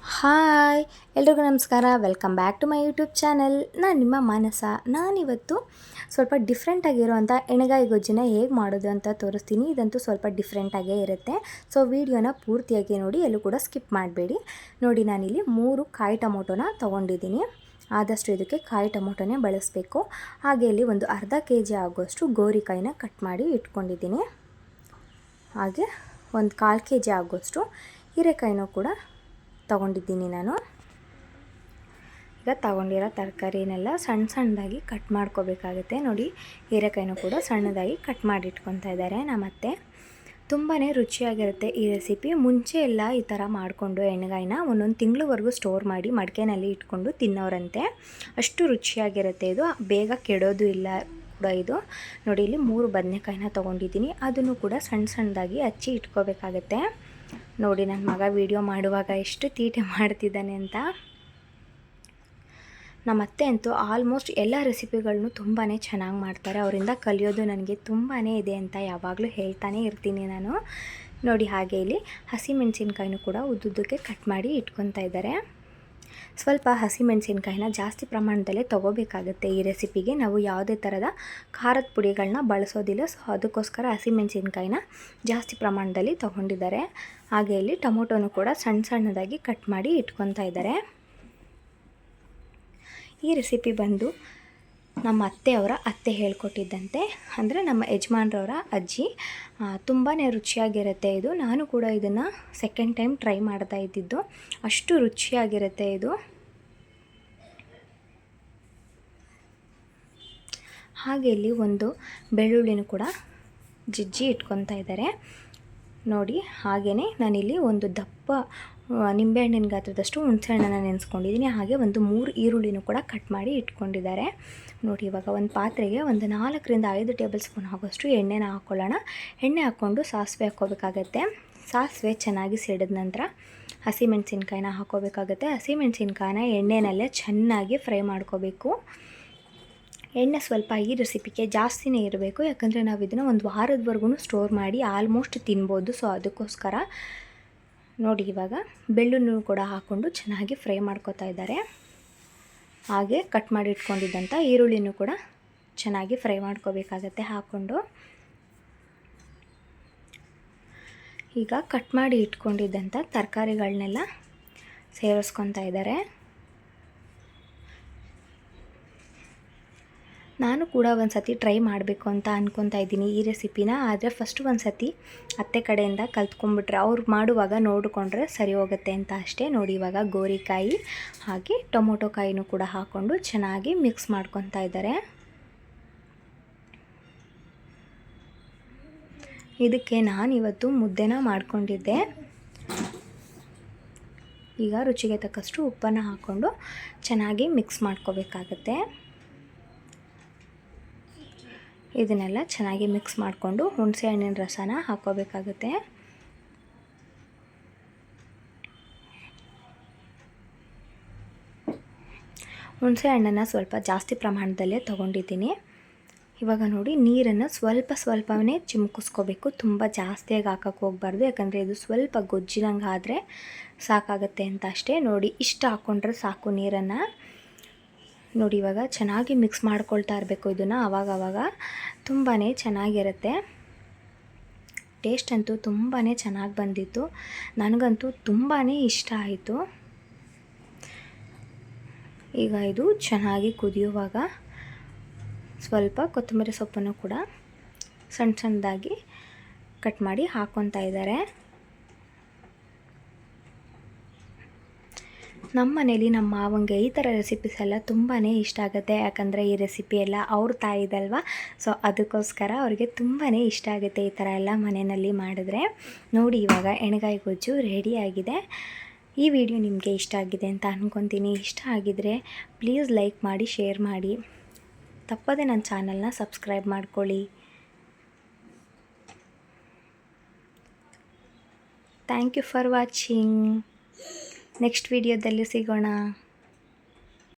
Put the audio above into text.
Hi, ಎಲ್ರಿಗೂ ನಮಸ್ಕಾರ. Welcome back to my YouTube channel ನಾನು ನಿಮ್ಮ ಮಾನಸ ನಾನಿವತ್ತು ಸ್ವಲ್ಪ ಡಿಫ್ರೆಂಟಾಗಿರುವಂಥ ಎಣಗಾಯಿ ಗೊಜ್ಜಿನ ಹೇಗೆ ಮಾಡೋದು ಅಂತ ತೋರಿಸ್ತೀನಿ. ಇದಂತೂ ಸ್ವಲ್ಪ ಡಿಫ್ರೆಂಟಾಗೇ ಇರುತ್ತೆ. ಸೊ ವಿಡಿಯೋನ ಪೂರ್ತಿಯಾಗಿ ನೋಡಿ, ಎಲ್ಲೂ ಕೂಡ ಸ್ಕಿಪ್ ಮಾಡಬೇಡಿ. ನೋಡಿ, ನಾನಿಲ್ಲಿ ಮೂರು ಕಾಯಿ ಟೊಮೊಟೊನ ತೊಗೊಂಡಿದ್ದೀನಿ. ಆದಷ್ಟು ಇದಕ್ಕೆ ಕಾಯಿ ಟೊಮೊಟೊನೇ ಬಳಸಬೇಕು. ಹಾಗೆ ಇಲ್ಲಿ ಒಂದು ಅರ್ಧ ಕೆ ಜಿ ಆಗುವಷ್ಟು ಗೋರಿಕಾಯಿನ ಕಟ್ ಮಾಡಿ ಇಟ್ಕೊಂಡಿದ್ದೀನಿ. ಹಾಗೆ ಒಂದು ಕಾಲು ಕೆ ಜಿ ಆಗುವಷ್ಟು ಹೀರೆಕಾಯಿನೂ ಕೂಡ ತೊಗೊಂಡಿದ್ದೀನಿ ನಾನು. ಈಗ ತಗೊಂಡಿರೋ ತರಕಾರಿನೆಲ್ಲ ಸಣ್ಣ ಸಣ್ಣದಾಗಿ ಕಟ್ ಮಾಡ್ಕೋಬೇಕಾಗುತ್ತೆ. ನೋಡಿ, ಹೀರೆಕಾಯಿನೂ ಕೂಡ ಸಣ್ಣದಾಗಿ ಕಟ್ ಮಾಡಿ ಇಟ್ಕೊತಾ ಇದ್ದಾರೆ ನಮ್ಮತ್ತೆ. ತುಂಬಾ ರುಚಿಯಾಗಿರುತ್ತೆ ಈ ರೆಸಿಪಿ ಮುಂಚೆ ಎಲ್ಲ ಈ ಥರ ಮಾಡಿಕೊಂಡು ಎಣ್ಣೆಗಾಯಿನ ಒಂದೊಂದು ತಿಂಗಳವರೆಗೂ ಸ್ಟೋರ್ ಮಾಡಿ ಮಡಿಕೆನಲ್ಲಿ ಇಟ್ಕೊಂಡು ತಿನ್ನೋರಂತೆ. ಅಷ್ಟು ರುಚಿಯಾಗಿರುತ್ತೆ ಇದು. ಬೇಗ ಕೆಡೋದು ಇಲ್ಲ ಕೂಡ ಇದು. ನೋಡಿ, ಇಲ್ಲಿ ಮೂರು ಬದನೆಕಾಯಿನ ತೊಗೊಂಡಿದ್ದೀನಿ. ಅದನ್ನು ಕೂಡ ಸಣ್ಣ ಸಣ್ಣದಾಗಿ ಹಚ್ಚಿ ಇಟ್ಕೋಬೇಕಾಗತ್ತೆ. ನೋಡಿ ನನ್ನ ಮಗ ವಿಡಿಯೋ ಮಾಡುವಾಗ ಎಷ್ಟು ತೀಟೆ ಮಾಡ್ತಿದ್ದಾನೆ ಅಂತ. ನಮ್ಮ ಅತ್ತೆ ಅಂತೂ ಆಲ್ಮೋಸ್ಟ್ ಎಲ್ಲ ರೆಸಿಪಿಗಳನ್ನೂ ತುಂಬಾ ಚೆನ್ನಾಗಿ ಮಾಡ್ತಾರೆ. ಅವರಿಂದ ಕಲಿಯೋದು ನನಗೆ ತುಂಬಾ ಇದೆ ಅಂತ ಯಾವಾಗಲೂ ಹೇಳ್ತಾನೆ ಇರ್ತೀನಿ ನಾನು. ನೋಡಿ, ಹಾಗೆ ಇಲ್ಲಿ ಹಸಿಮೆಣಸಿನ್ಕಾಯಿನೂ ಕೂಡ ಉದ್ದುದ್ದಕ್ಕೆ ಕಟ್ ಮಾಡಿ ಇಟ್ಕೊತಾ ಇದ್ದಾರೆ. ಸ್ವಲ್ಪ ಹಸಿಮೆಣಸಿನ್ಕಾಯಿನ ಜಾಸ್ತಿ ಪ್ರಮಾಣದಲ್ಲೇ ತೊಗೋಬೇಕಾಗುತ್ತೆ ಈ ರೆಸಿಪಿಗೆ. ನಾವು ಯಾವುದೇ ಥರದ ಖಾರದ ಪುಡಿಗಳನ್ನ ಬಳಸೋದಿಲ್ಲ. ಸೊ, ಅದಕ್ಕೋಸ್ಕರ ಹಸಿಮೆಣಸಿನ್ಕಾಯಿನ ಜಾಸ್ತಿ ಪ್ರಮಾಣದಲ್ಲಿ ತೊಗೊಂಡಿದ್ದಾರೆ. ಹಾಗೆ ಇಲ್ಲಿ ಟೊಮೊಟೊನು ಕೂಡ ಸಣ್ಣ ಸಣ್ಣದಾಗಿ ಕಟ್ ಮಾಡಿ ಇಟ್ಕೊತಾ ಇದ್ದಾರೆ. ಈ ರೆಸಿಪಿ ಬಂದು ನಮ್ಮ ಅತ್ತೆಯವರ ಅತ್ತೆ ಹೇಳ್ಕೊಟ್ಟಿದ್ದಂತೆ. ಅಂದರೆ ನಮ್ಮ ಯಜಮಾನ್ರವರ ಅಜ್ಜಿ. ತುಂಬಾ ರುಚಿಯಾಗಿರುತ್ತೆ ಇದು. ನಾನು ಕೂಡ ಇದನ್ನು ಸೆಕೆಂಡ್ ಟೈಮ್ ಟ್ರೈ ಮಾಡ್ತಾ ಇದ್ದಿದ್ದು. ಅಷ್ಟು ರುಚಿಯಾಗಿರುತ್ತೆ ಇದು. ಹಾಗೆ ಇಲ್ಲಿ ಒಂದು ಬೆಳ್ಳುಳ್ಳಿನೂ ಕೂಡ ಜಿಜ್ಜಿ ಇಟ್ಕೊತಾ ಇದ್ದಾರೆ. ನೋಡಿ ಹಾಗೆಯೇ ನಾನಿಲ್ಲಿ ಒಂದು ದಪ್ಪ ನಿಂಬೆಹಣ್ಣಿನ ಗಾತ್ರದಷ್ಟು ಹುಣಸೆಹಣ್ಣನ್ನು ನೆನೆಸ್ಕೊಂಡಿದ್ದೀನಿ. ಹಾಗೆ ಒಂದು ಮೂರು ಈರುಳ್ಳಿನೂ ಕೂಡ ಕಟ್ ಮಾಡಿ ಇಟ್ಕೊಂಡಿದ್ದಾರೆ. ನೋಡಿ, ಇವಾಗ ಒಂದು ಪಾತ್ರೆಗೆ ಒಂದು ನಾಲ್ಕರಿಂದ ಐದು ಟೇಬಲ್ ಸ್ಪೂನ್ ಆಗೋಷ್ಟು ಎಣ್ಣೆನ ಹಾಕ್ಕೊಳ್ಳೋಣ ಎಣ್ಣೆ ಹಾಕ್ಕೊಂಡು ಸಾಸಿವೆ ಹಾಕ್ಕೋಬೇಕಾಗತ್ತೆ. ಸಾಸಿವೆ ಚೆನ್ನಾಗಿ ಸಿಡಿದ ನಂತರ ಹಸಿಮೆಣಸಿನ್ಕಾಯಿನ ಹಾಕ್ಕೋಬೇಕಾಗತ್ತೆ. ಹಸಿಮೆಣಸಿನ್ಕಾಯಿನ ಎಣ್ಣೆನಲ್ಲೇ ಚೆನ್ನಾಗಿ ಫ್ರೈ ಮಾಡ್ಕೋಬೇಕು. ಎಣ್ಣೆ ಸ್ವಲ್ಪ ಈ ರೆಸಿಪಿಗೆ ಜಾಸ್ತಿನೇ ಇರಬೇಕು. ಯಾಕಂದರೆ ನಾವು ಇದನ್ನು ಒಂದು ವಾರದವರೆಗೂ ಸ್ಟೋರ್ ಮಾಡಿ ಆಲ್ಮೋಸ್ಟ್ ತಿನ್ಬೋದು. ಸೊ ಅದಕ್ಕೋಸ್ಕರ ನೋಡಿ ಇವಾಗ ಬೆಳ್ಳುಳ್ಳಿ ಕೂಡ ಹಾಕ್ಕೊಂಡು ಚೆನ್ನಾಗಿ ಫ್ರೈ ಮಾಡ್ಕೋತಾ ಇದ್ದಾರೆ. ಹಾಗೆ ಕಟ್ ಮಾಡಿ ಇಟ್ಕೊಂಡಿದ್ದಂಥ ಈರುಳ್ಳಿನೂ ಕೂಡ ಚೆನ್ನಾಗಿ ಫ್ರೈ ಮಾಡ್ಕೋಬೇಕಾಗತ್ತೆ ಹಾಕ್ಕೊಂಡು ಈಗ ಕಟ್ ಮಾಡಿ ಇಟ್ಕೊಂಡಿದ್ದಂಥ ತರಕಾರಿಗಳನ್ನೆಲ್ಲ ಸೇರಿಸ್ಕೊತಾ ಇದ್ದಾರೆ. ನಾನು ಕೂಡ ಒಂದು ಸತಿ ಟ್ರೈ ಮಾಡಬೇಕು ಅಂತ ಅಂದ್ಕೊತಾ ಇದ್ದೀನಿ ಈ ರೆಸಿಪಿನ. ಆದರೆ ಫಸ್ಟ್ ಒಂದು ಸತಿ ಅತ್ತೆ ಕಡೆಯಿಂದ ಕಲ್ತ್ಕೊಂಡ್ಬಿಟ್ರೆ, ಅವ್ರು ಮಾಡುವಾಗ ನೋಡಿಕೊಂಡ್ರೆ ಸರಿ ಹೋಗುತ್ತೆ ಅಂತ ಅಷ್ಟೇ. ನೋಡಿ ಇವಾಗ ಗೋರಿಕಾಯಿ ಹಾಗೆ ಟೊಮೊಟೊ ಕಾಯಿನೂ ಕೂಡ ಹಾಕ್ಕೊಂಡು ಚೆನ್ನಾಗಿ ಮಿಕ್ಸ್ ಮಾಡ್ಕೊತಾ ಇದ್ದಾರೆ. ಇದಕ್ಕೆ ನಾನು ಇವತ್ತು ಮುದ್ದೆನ ಮಾಡ್ಕೊಂಡಿದ್ದೆ. ಈಗ ರುಚಿಗೆ ತಕ್ಕಷ್ಟು ಉಪ್ಪನ್ನು ಹಾಕ್ಕೊಂಡು ಚೆನ್ನಾಗಿ ಮಿಕ್ಸ್ ಮಾಡ್ಕೋಬೇಕಾಗತ್ತೆ. ಇದನ್ನೆಲ್ಲ ಚೆನ್ನಾಗಿ ಮಿಕ್ಸ್ ಮಾಡಿಕೊಂಡು ಹುಣಸೆ ಹಣ್ಣಿನ ರಸನ ಹಾಕೋಬೇಕಾಗುತ್ತೆ ಹುಣಸೆ ಹಣ್ಣನ್ನು ಸ್ವಲ್ಪ ಜಾಸ್ತಿ ಪ್ರಮಾಣದಲ್ಲೇ ತೊಗೊಂಡಿದ್ದೀನಿ. ಇವಾಗ ನೋಡಿ, ನೀರನ್ನು ಸ್ವಲ್ಪ ಸ್ವಲ್ಪವೇ ಚಿಮ್ಕಿಸ್ಕೋಬೇಕು. ತುಂಬ ಜಾಸ್ತಿಯಾಗಿ ಹಾಕೋಕ್ಕೆ ಹೋಗ್ಬಾರ್ದು, ಯಾಕಂದರೆ ಇದು ಸ್ವಲ್ಪ ಗೊಜ್ಜಿನಂಗೆ ಆದರೆ ಸಾಕಾಗುತ್ತೆ ಅಂತ ಅಷ್ಟೇ. ನೋಡಿ, ಇಷ್ಟು ಹಾಕ್ಕೊಂಡ್ರೆ ಸಾಕು ನೀರನ್ನು. ನೋಡಿ, ಇವಾಗ ಚೆನ್ನಾಗಿ ಮಿಕ್ಸ್ ಮಾಡ್ಕೊಳ್ತಾ ಇರಬೇಕು ಇದನ್ನು ಆವಾಗವಾಗ ತುಂಬಾ ಚೆನ್ನಾಗಿರುತ್ತೆ. ಟೇಸ್ಟ್ ಅಂತೂ ತುಂಬಾ ಚೆನ್ನಾಗಿ ಬಂದಿತ್ತು. ನನಗಂತೂ ತುಂಬಾ ಇಷ್ಟ ಆಯಿತು. ಈಗ ಇದು ಚೆನ್ನಾಗಿ ಕುದಿಯುವಾಗ ಸ್ವಲ್ಪ ಕೊತ್ತಂಬರಿ ಸೊಪ್ಪನ್ನು ಕೂಡ ಸಣ್ಣ ಸಣ್ಣದಾಗಿ ಕಟ್ ಮಾಡಿ ಹಾಕ್ಕೊತಾ ಇದ್ದಾರೆ. ನಮ್ಮ ಮನೇಲಿ ನಮ್ಮ ಮಾವಂಗೆ ಈ ಥರ ರೆಸಿಪೀಸ್ ಎಲ್ಲ ತುಂಬಾ ಇಷ್ಟ ಆಗುತ್ತೆ. ಯಾಕಂದರೆ ಈ ರೆಸಿಪಿ ಎಲ್ಲ ಅವ್ರ ತಾಯಿದಲ್ವ? ಸೊ ಅದಕ್ಕೋಸ್ಕರ ಅವ್ರಿಗೆ ತುಂಬಾ ಇಷ್ಟ ಆಗುತ್ತೆ ಈ ಥರ ಎಲ್ಲ ಮನೆಯಲ್ಲಿ ಮಾಡಿದ್ರೆ. ನೋಡಿ ಇವಾಗ ಎಣ್ಗಾಯಿ ಗೊಜ್ಜು ರೆಡಿಯಾಗಿದೆ ಈ ವಿಡಿಯೋ ನಿಮಗೆ ಇಷ್ಟ ಆಗಿದೆ ಅಂತ ಅಂದ್ಕೊತೀನಿ ಇಷ್ಟ ಆಗಿದರೆ ಪ್ಲೀಸ್ ಲೈಕ್ ಮಾಡಿ ಶೇರ್ ಮಾಡಿ. ತಪ್ಪದೆ ನನ್ನ ಚಾನಲ್ನ ಸಬ್ಸ್ಕ್ರೈಬ್ ಮಾಡ್ಕೊಳ್ಳಿ. Thank you for watching next ವಿಡಿಯೋದಲ್ಲಿ ಸಿಗೋಣ.